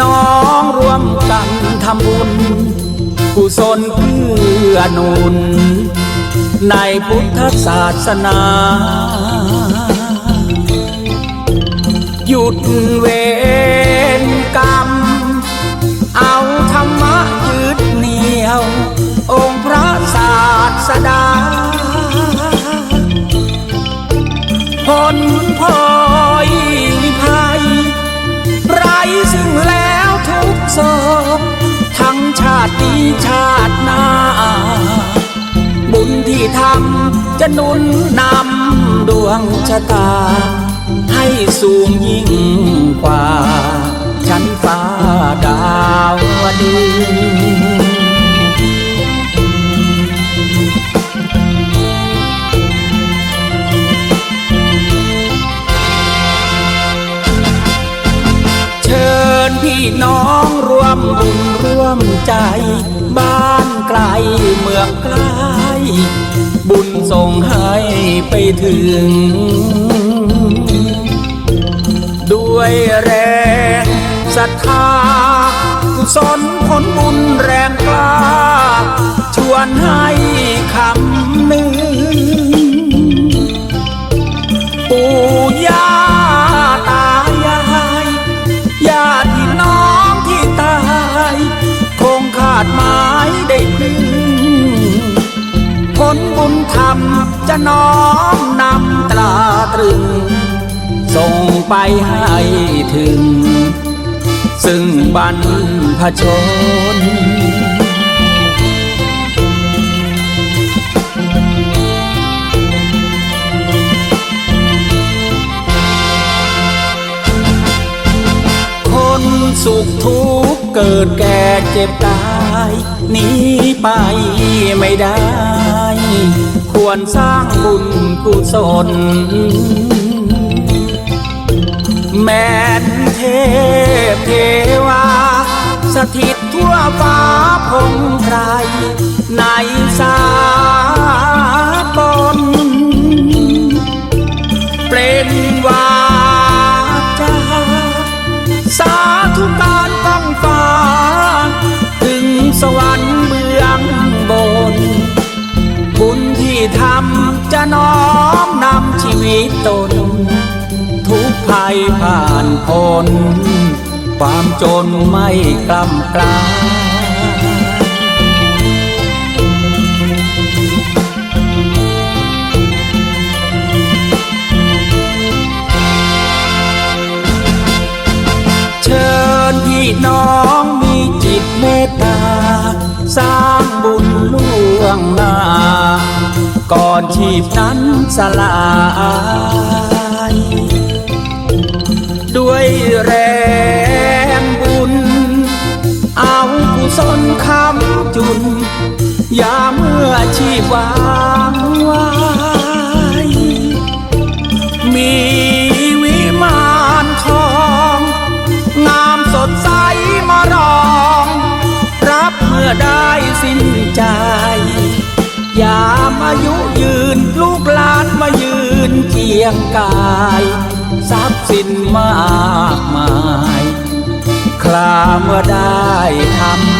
น้องร่วมตันทำบุญกุศลเพื่อนุน ในพุทธศาสนา หยุดเวรกรรม เอาธรรมะยึดเหนี่ยว องค์พระศาสดาผลพล ชาตินี้ชาติหน้า บุญที่ทำจะนุนนำดวงชะตา ให้สูงยิ่งกว่า น้องร่วมบุญร่วมใจ บ้านไกลเมืองไกล บุญส่งให้ไปถึง ด้วยแรงศรัทธากุศลผลบุญแรงกล้า ชวนให้ บุญธรรมจะน้อมนำตราตรึง ส่งไปให้ถึง ซึ่งบรรพชนคนสุขทุกข์เกิดแก่เจ็บตายหนีไปไม่ได้ ควรสร้างบุญกุศล แม่นเทพเทวา สถิตทั่วฟ้าพงไกรในส ที่ทำจะน้อมนำชีวิตตน ทุกภัยผ่านพ้นความจนไม่กล้ำกล้าเชิญพี่น้องมีจิตเมตตา สร้างบุญล่วงหน้า ก่อนชีพนั้นสลายด้วยแรงบุญ เอากุศลคำจุนยาเมื่อชีพวางไว้มีวิมานทองงามสดใสมารอง รับเมื่อได้สิ้นใจ ยงกายทรัพย์สินมากมาย คลาเมื่อได้ทำ